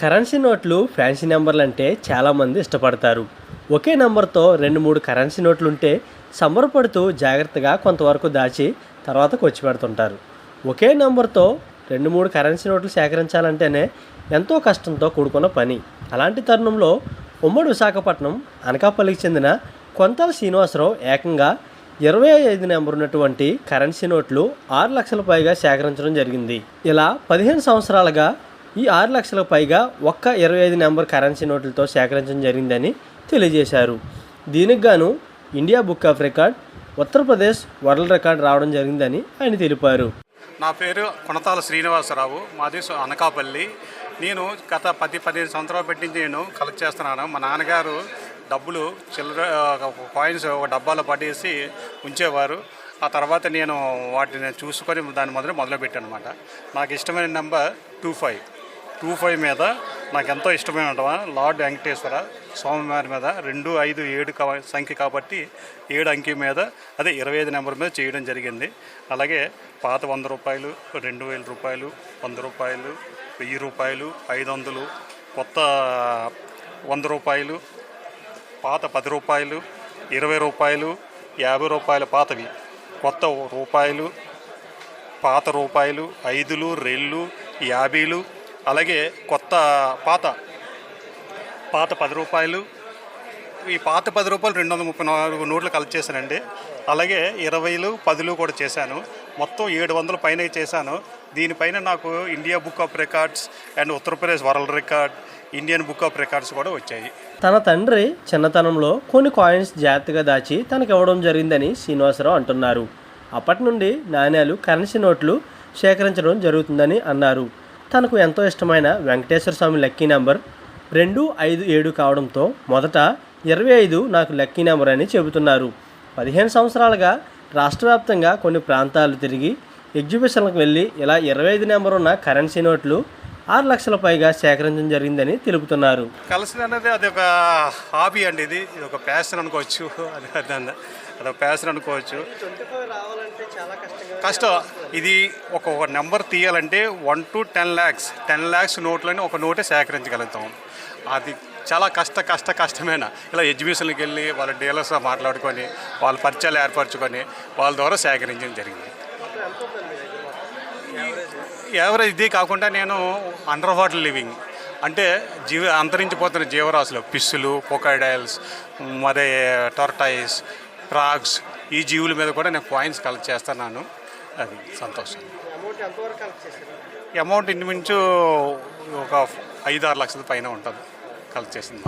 Currency నోట్లు fancy నెంబర్లు అంటే చాలామంది ఇష్టపడతారు. ఒకే నెంబర్తో రెండు మూడు కరెన్సీ నోట్లు ఉంటే సంబరపడుతూ జాగ్రత్తగా కొంతవరకు దాచి తర్వాత ఖర్చు పెడుతుంటారు. ఒకే నెంబర్తో రెండు మూడు కరెన్సీ నోట్లు సేకరించాలంటేనే ఎంతో కష్టంతో కూడుకున్న పని. అలాంటి తరుణంలో ఉమ్మడి విశాఖపట్నం అనకాపల్లికి చెందిన కొంతల శ్రీనివాసరావు ఏకంగా ఇరవై ఐదు నెంబర్ ఉన్నటువంటి కరెన్సీ నోట్లు ఆరు లక్షల పైగా సేకరించడం జరిగింది. ఇలా పదిహేను సంవత్సరాలుగా ఈ ఆరు లక్షలకు పైగా ఒక్క ఇరవై ఐదు నెంబర్ కరెన్సీ నోట్లతో సేకరించడం జరిగిందని తెలియజేశారు. దీనికి గాను India book of record Uttar Pradesh world record రావడం జరిగిందని ఆయన తెలిపారు. నా పేరు కొనతాల శ్రీనివాసరావు. మాది అనకాపల్లి. నేను గత పది పదిహేను సంవత్సరాలు పెట్టి నేను కలెక్ట్ చేస్తున్నాను. మా నాన్నగారు డబ్బులు చిల్లర ఒక కాయిన్స్ ఒక డబ్బాలో పడేసి ఉంచేవారు. ఆ తర్వాత నేను వాటిని చూసుకొని దాని మొదలు మొదలుపెట్టాను అనమాట నాకు ఇష్టమైన number two five two five మీద నాకు ఎంతో ఇష్టమైన లార్డ్ వెంకటేశ్వర స్వామివారి మీద రెండు ఐదు ఏడు సంఖ్య కాబట్టి ఏడు అంకె మీద అదే ఇరవై ఐదు నెంబర్ మీద చేయడం జరిగింది. అలాగే పాత వంద రూపాయలు రెండు వేల రూపాయలు వంద రూపాయలు వెయ్యి రూపాయలు ఐదు వందలు కొత్త వంద రూపాయలు పాత పది రూపాయలు ఇరవై రూపాయలు యాభై రూపాయల పాతవి. కొత్త రూపాయలు పాత రూపాయలు ఐదులు రెళ్ళు యాభైలు అలాగే కొత్త పాత పాత పది రూపాయలు. ఈ పాత పది రూపాయలు రెండు వందల ముప్పై నాలుగు నోట్లు కలెక్ట్ చేశానండి. అలాగే ఇరవైలు పదులు కూడా చేశాను. మొత్తం ఏడు వందల పైన చేశాను. దీనిపైన నాకు India book of records and Uttar Pradesh world record Indian book of records కూడా వచ్చాయి. తన తండ్రి చిన్నతనంలో కొన్ని కాయిన్స్ జాగ్రత్తగా దాచి తనకి ఇవ్వడం జరిగిందని శ్రీనివాసరావు అంటున్నారు. అప్పటి నుండి నాణ్యాలు కరెన్సీ నోట్లు సేకరించడం జరుగుతుందని అన్నారు. తనకు ఎంతో ఇష్టమైన వెంకటేశ్వర స్వామి లక్కీ నెంబర్ రెండు ఐదు ఏడు కావడంతో మొదట ఇరవై ఐదు నాకు లక్కీ నెంబర్ అని చెబుతున్నారు. పదిహేను సంవత్సరాలుగా రాష్ట్ర వ్యాప్తంగా కొన్ని ప్రాంతాలు తిరిగి ఎగ్జిబిషన్లకు వెళ్ళి ఇలా ఇరవై ఐదు నెంబర్ ఉన్న కరెన్సీ నోట్లు ఆరు లక్షల పైగా సేకరించడం జరిగిందని తెలుపుతున్నారు. కలసిన అనేది అది ఒక హాబీ అండి ఇది. ఇది ఒక ప్యాషన్ అనుకోవచ్చు. అది అదొక ప్యాషన్ అనుకోవచ్చు. కష్టం. ఇది ఒక నెంబర్ తీయాలంటే one to ten lakhs ten lakhs నోట్లని ఒక నోటే సేకరించగలుగుతాం. అది చాలా కష్ట కష్ట కష్టమైన? ఇలా ఎగ్జిబిషన్కి వెళ్ళి వాళ్ళ డీలర్స్తో మాట్లాడుకొని వాళ్ళ పరిచయాలు ఏర్పరచుకొని వాళ్ళ ద్వారా సేకరించడం జరిగింది. యావరేజ్ ఇది కాకుండా నేను అండర్ వాటర్ లివింగ్ అంటే జీవ అంతరించిపోతున్న జీవరాశులు పిస్సులు కొకైడైల్స్ అదే టొర్టైస్ ఫ్రాగ్స్ ఈ జీవుల మీద కూడా నేను కాయిన్స్ కలెక్ట్ చేస్తున్నాను. అది సంతోషం. అమౌంట్ ఇంచుమించు ఒక ఐదు ఆరు లక్షల పైన ఉంటుంది. కలెక్ట్ చేసింది.